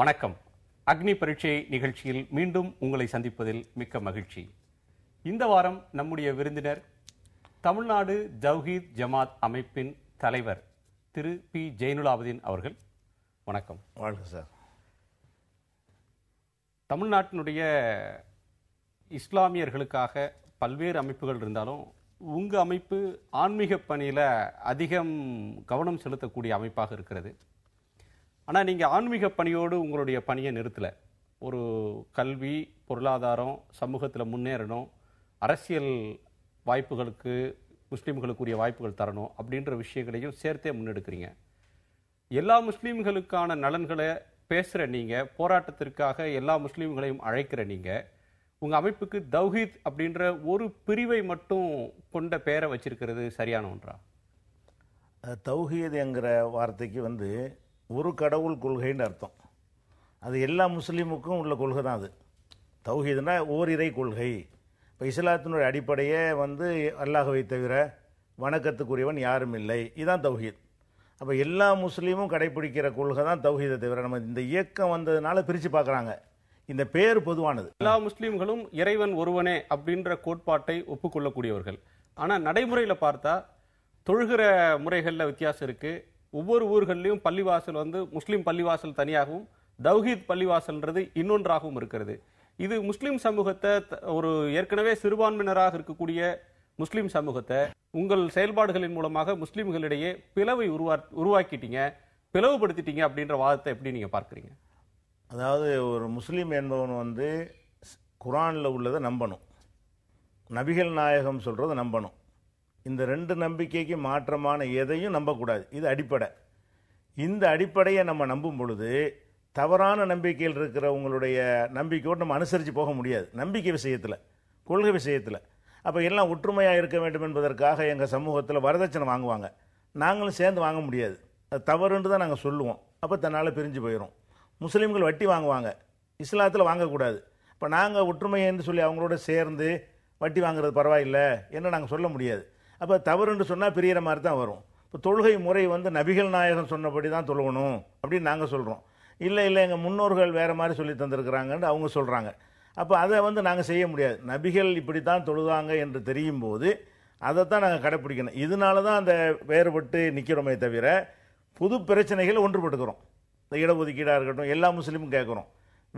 வணக்கம். அக்னி பரீட்சை நிகழ்ச்சியில் மீண்டும் உங்களை சந்திப்பதில் மிக்க மகிழ்ச்சி. இந்த வாரம் நம்முடைய விருந்தினர் தமிழ்நாடு ஜவ்ஹீத் ஜமாத் அமைப்பின் தலைவர் திரு பி. ஜெயினுலாபதீன் அவர்கள். வணக்கம். வாழ்க சார். தமிழ்நாட்டினுடைய இஸ்லாமியர்களுக்காக பல்வேறு அமைப்புகள் இருந்தாலும் உங்க அமைப்பு ஆன்மீக பணியில அதிகம் கவனம் செலுத்தக்கூடிய அமைப்பாக இருக்கிறது. ஆனால் நீங்கள் ஆன்மீக பணியோடு உங்களுடைய பணியை நிறுத்தலை. ஒரு கல்வி பொருளாதாரம் சமூகத்தில் முன்னேறணும் அரசியல் வாய்ப்புகளுக்கு முஸ்லீம்களுக்குரிய வாய்ப்புகள் தரணும் அப்படின்ற விஷயங்களையும் சேர்த்தே முன்னெடுக்கிறீங்க. எல்லா முஸ்லீம்களுக்கான நலன்களை பேசுகிற நீங்கள் போராட்டத்திற்காக எல்லா முஸ்லீம்களையும் அழைக்கிற நீங்கள் உங்கள் அமைப்புக்கு தௌஹீத் அப்படின்ற ஒரு பிரிவை மட்டும் கொண்ட பெயரை வச்சிருக்கிறது சரியான ஒன்றா? தௌஹீத் என்கிற வார்த்தைக்கு வந்து ஒரு கடவுள் கொள்கைன்னு அர்த்தம். அது எல்லா முஸ்லீமுக்கும் உள்ள கொள்கை தான் அது. தௌஹீதுனா ஓரிரை கொள்கை. இப்போ இஸ்லாத்தினுடைய அடிப்படையே வந்து அல்லாஹவை தவிர வணக்கத்துக்குரியவன் யாரும் இல்லை. இதுதான் தௌஹீத். அப்போ எல்லா முஸ்லீமும் கடைபிடிக்கிற கொள்கை தான் தௌஹீதை தவிர நம்ம இந்த இயக்கம் வந்ததுனால பிரித்து பார்க்குறாங்க இந்த பேர் பொதுவானது. எல்லா முஸ்லீம்களும் இறைவன் ஒருவனே அப்படின்ற கோட்பாட்டை ஒப்புக்கொள்ளக்கூடியவர்கள். ஆனால் நடைமுறையில் பார்த்தா தொழுகிற முறைகளில் வித்தியாசம் இருக்குது ஒவ்வொரு ஊர்கள்லையும் பள்ளிவாசல் வந்து முஸ்லீம் பள்ளிவாசல் தனியாகவும் தௌஹீத் பள்ளிவாசல்ன்றது இன்னொன்றாகவும் இருக்கிறது. இது முஸ்லீம் சமூகத்தை த- ஒரு ஏற்கனவே சிறுபான்மையினராக இருக்கக்கூடிய முஸ்லீம் சமூகத்தை உங்கள் செயல்பாடுகளின் மூலமாக முஸ்லீம்களிடையே பிளவை உருவா உருவாக்கிட்டீங்க பிளவுபடுத்திட்டீங்க அப்படின்ற வாதத்தை எப்படி நீங்கள் பார்க்குறீங்க? அதாவது ஒரு முஸ்லீம் என்பவன் வந்து குரானில் உள்ளதை நம்பணும். நபிகள் நாயகம் சொல்கிறத நம்பணும். இந்த ரெண்டு நம்பிக்கைக்கு மாற்றமான எதையும் நம்பக்கூடாது. இது அடிப்படை. இந்த அடிப்படையை நம்ம நம்பும் பொழுது தவறான நம்பிக்கையில் இருக்கிறவங்களுடைய நம்பிக்கையோடு நம்ம அனுசரித்து போக முடியாது. நம்பிக்கை விஷயத்தில் கொள்கை விஷயத்தில். அப்போ எல்லாம் ஒற்றுமையாக இருக்க வேண்டும் என்பதற்காக எங்கள் சமூகத்தில் வரதட்சணை வாங்குவாங்க. நாங்களும் சேர்ந்து வாங்க முடியாது. அது தவறுன்னு தான் நாங்கள் சொல்லுவோம். அப்போ தன்னால் பிரிஞ்சு போயிடும் முஸ்லீம்கள் வட்டி வாங்குவாங்க. இஸ்லாத்தில் வாங்கக்கூடாது. இப்போ நாங்கள் ஒற்றுமை என்று சொல்லி அவங்களோட சேர்ந்து வட்டி வாங்குறது பரவாயில்லை என்று நாங்கள் சொல்ல முடியாது. அப்போ தவறுன்னு சொன்னால் பிரியிற மாதிரி தான் வரும். இப்போ தொழுகை முறை வந்து நபிகள் நாயகம் சொன்னபடி தான் தொழுகணும் அப்படின்னு நாங்கள் சொல்கிறோம் இல்லை இல்லை எங்கள் முன்னோர்கள் வேறு மாதிரி சொல்லி தந்திருக்கிறாங்கன்னு அவங்க சொல்கிறாங்க அப்போ அதை வந்து நாங்கள் செய்ய முடியாது. நபிகள் இப்படி தான் தொழுதாங்க என்று தெரியும் போது அதை தான் நாங்கள் கடைப்பிடிக்கணும். இதனால தான் அந்த வேறுபட்டு நிற்கிறோமே தவிர புது பிரச்சனைகள் ஒன்றுபட்டுக்கிறோம். இந்த இடஒதுக்கீடாக இருக்கட்டும் எல்லா முஸ்லீமும் கேட்குறோம்.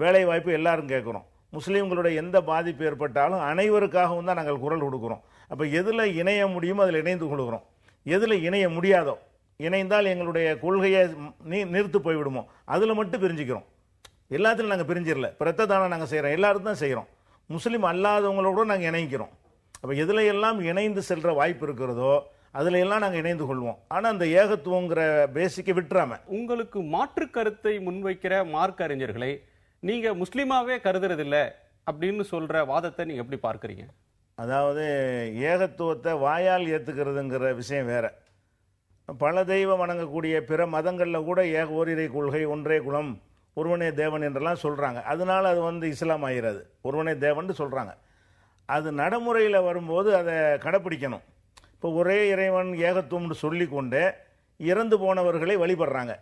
வேலை வாய்ப்பு எல்லாரும் கேட்குறோம். முஸ்லீம்களுடைய எந்த பாதிப்பு ஏற்பட்டாலும் அனைவருக்காகவும் தான் நாங்கள் குரல் கொடுக்குறோம். அப்போ எதில் இணைய முடியுமோ அதில் இணைந்து கொள்கிறோம். எதில் இணைய முடியாதோ இணைந்தால் எங்களுடைய கொள்கையை நீ நிறுத்து போய்விடுமோ அதில் மட்டும் பிரிஞ்சுக்கிறோம். எல்லாத்துலையும் நாங்கள் பிரிஞ்சிடல பிரத்த தானம் நாங்கள் செய்கிறோம் எல்லாரும் தான் செய்கிறோம் முஸ்லீம் அல்லாதவங்களோட நாங்கள் இணைக்கிறோம். அப்போ எதில் எல்லாம் இணைந்து செல்கிற வாய்ப்பு இருக்கிறதோ அதில் எல்லாம் நாங்கள் இணைந்து கொள்வோம். ஆனால் அந்த ஏகத்துவங்கிற பேசிக்கை விட்டுறாம. உங்களுக்கு மாற்று கருத்தை முன்வைக்கிற மார்க் அறிஞர்களை நீங்கள் முஸ்லீமாவே கருதுறதில்லை அப்படின்னு சொல்கிற வாதத்தை நீங்கள் எப்படி பார்க்குறீங்க? அதாவது ஏகத்துவத்தை வாயால் ஏற்றுக்கிறதுங்கிற விஷயம் வேற. பல தெய்வம் வணங்கக்கூடிய பிற மதங்களில் கூட ஏக ஓரிரை கொள்கை ஒன்றே குலம் ஒருவனே தேவன் என்றெல்லாம் சொல்கிறாங்க அதனால் அது வந்து இஸ்லாம் ஆகிறது ஒருவனே தேவன் சொல்கிறாங்க அது நடைமுறையில் வரும்போது அதை கடைப்பிடிக்கணும். இப்போ ஒரே இறைவன் ஏகத்துவம்னு சொல்லி கொண்டு இறந்து போனவர்களை வழிபடுறாங்க.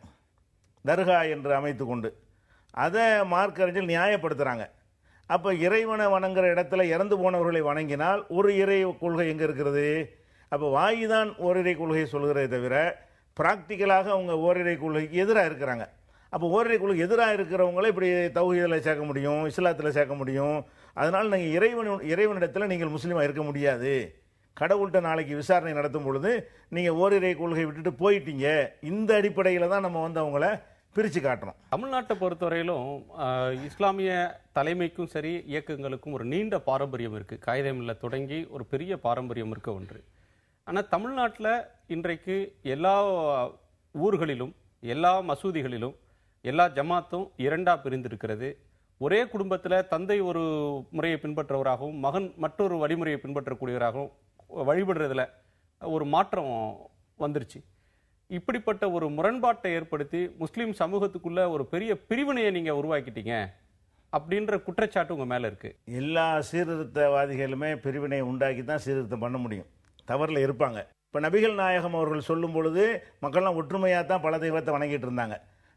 தர்கா என்று அமைத்து கொண்டு அதை மார்க்கறிஞர் நியாயப்படுத்துகிறாங்க அப்போ இறைவனை வணங்குற இடத்துல இறந்து போனவர்களை வணங்கினால் ஒரு இறை கொள்கை எங்கே இருக்கிறது அப்போ வாய் தான் ஓரிரை கொள்கையை சொல்கிறதே தவிர ப்ராக்டிக்கலாக அவங்க ஓரிரை கொள்கைக்கு எதிராக இருக்கிறாங்க. அப்போ ஓரிரை கொள்கை எதிராக இருக்கிறவங்கள இப்படி தௌஹீதில் சேர்க்க முடியும் இஸ்லாத்தில் சேர்க்க முடியும். அதனால் நீங்கள் இறைவன் இறைவனிடத்தில் நீங்கள் முஸ்லீமாக இருக்க முடியாது. கடவுள்கிட்ட நாளைக்கு விசாரணை நடத்தும் பொழுது நீங்கள் ஓரிரை கொள்கை விட்டுட்டு போயிட்டீங்க. இந்த அடிப்படையில் தான் நம்ம வந்து அவங்கள பிரித்து காட்டுறோம் தமிழ்நாட்டை பொறுத்தவரையிலும் இஸ்லாமிய தலைமைக்கும் சரி இயக்கங்களுக்கும் ஒரு நீண்ட பாரம்பரியம் இருக்குது காகிதமில்ல தொடங்கி ஒரு பெரிய பாரம்பரியம் இருக்க ஒன்று. ஆனால் தமிழ்நாட்டில் இன்றைக்கு எல்லா ஊர்களிலும் எல்லா மசூதிகளிலும் எல்லா ஜமாத்தும் இரண்டாக பிரிந்திருக்கிறது. ஒரே குடும்பத்தில் தந்தை ஒரு முறையை பின்பற்றுவராகவும் மகன் மற்றொரு வழிமுறையை பின்பற்றக்கூடியவராகவும் வழிபடுறதுல ஒரு மாற்றம் வந்துருச்சு. இப்படிப்பட்ட ஒரு முரண்பாட்டை ஏற்படுத்தி முஸ்லீம் சமூகத்துக்குள்ள ஒரு பெரிய பிரிவினையை நீங்க உருவாக்கிட்டீங்க அப்படின்ற குற்றச்சாட்டு உங்க மேல இருக்கு. எல்லா சீர்திருத்தவாதிகளுமே பிரிவினை உண்டாக்கி தான் சீர்திருத்தம் பண்ண முடியும். தவறில் இருப்பாங்க. இப்போ நபிகள் நாயகம் அவர்கள் சொல்லும் பொழுது மக்கள்லாம் ஒற்றுமையாக தான் பல தெய்வத்தை வணங்கிட்டு இருந்தாங்க.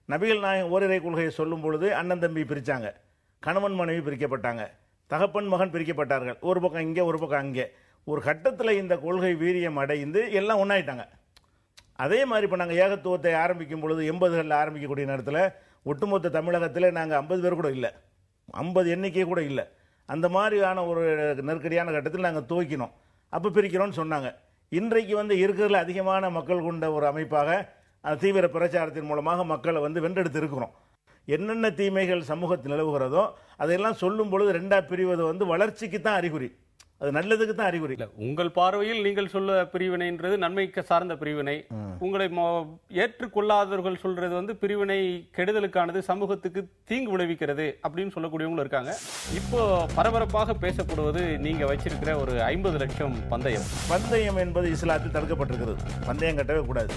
நபிகள் நாயகம் ஓரிரை கொள்கையை சொல்லும் பொழுது அண்ணன் தம்பி பிரித்தாங்க கணவன் மனைவி பிரிக்கப்பட்டாங்க. தகப்பன் மகன் பிரிக்கப்பட்டார்கள். ஒரு பக்கம் இங்கே ஒரு பக்கம் அங்கே. ஒரு கட்டத்தில் இந்த கொள்கை வீரியம் அடைந்து எல்லாம் ஒன்றாயிட்டாங்க அதே மாதிரி இப்போ நாங்கள் ஏகத்துவத்தை ஆரம்பிக்கும் பொழுது எண்பதுகளில் ஆரம்பிக்கக்கூடிய நேரத்தில் ஒட்டுமொத்த தமிழகத்தில் நாங்கள் ஐம்பது பேர் கூட இல்லை. ஐம்பது எண்ணிக்கை கூட இல்லை. அந்த மாதிரியான ஒரு நெருக்கடியான கட்டத்தில் நாங்கள் துவக்கினோம். அப்போ பிரிக்கிறோம்னு சொன்னாங்க. இன்றைக்கு வந்து இருக்கிறதுல அதிகமான மக்கள் கொண்ட ஒரு அமைப்பாக அந்த தீவிர பிரச்சாரத்தின் மூலமாக மக்களை வந்து வென்றெடுத்து இருக்கிறோம். என்னென்ன தீமைகள் சமூகத்தில் நிலவுகிறதோ அதையெல்லாம் சொல்லும் பொழுது ரெண்டாக பிரிவது வந்து வளர்ச்சிக்கு தான் அறிகுறி. அது நல்லதுக்கு தான் அறிகுறி. இல்ல உங்கள் பார்வையில் நீங்கள் சொல்ல பிரிவினைன்றது நன்மைக்கு சார்ந்த பிரிவினை. உங்களை ஏற்றுக்கொள்ளாதவர்கள் சொல்றது வந்து பிரிவினை கெடுதலுக்கானது சமூகத்துக்கு தீங்கு விளைவிக்கிறது அப்படின்னு சொல்லக்கூடியவங்களும் இருக்காங்க. இப்போ பரபரப்பாக பேசப்படுவது நீங்க வச்சிருக்கிற ஒரு ஐம்பது லட்சம் பந்தயம். பந்தயம் என்பது இஸ்லாத்தில் தடுக்கப்பட்டிருக்கிறது. பந்தயம் கட்டவே கூடாது.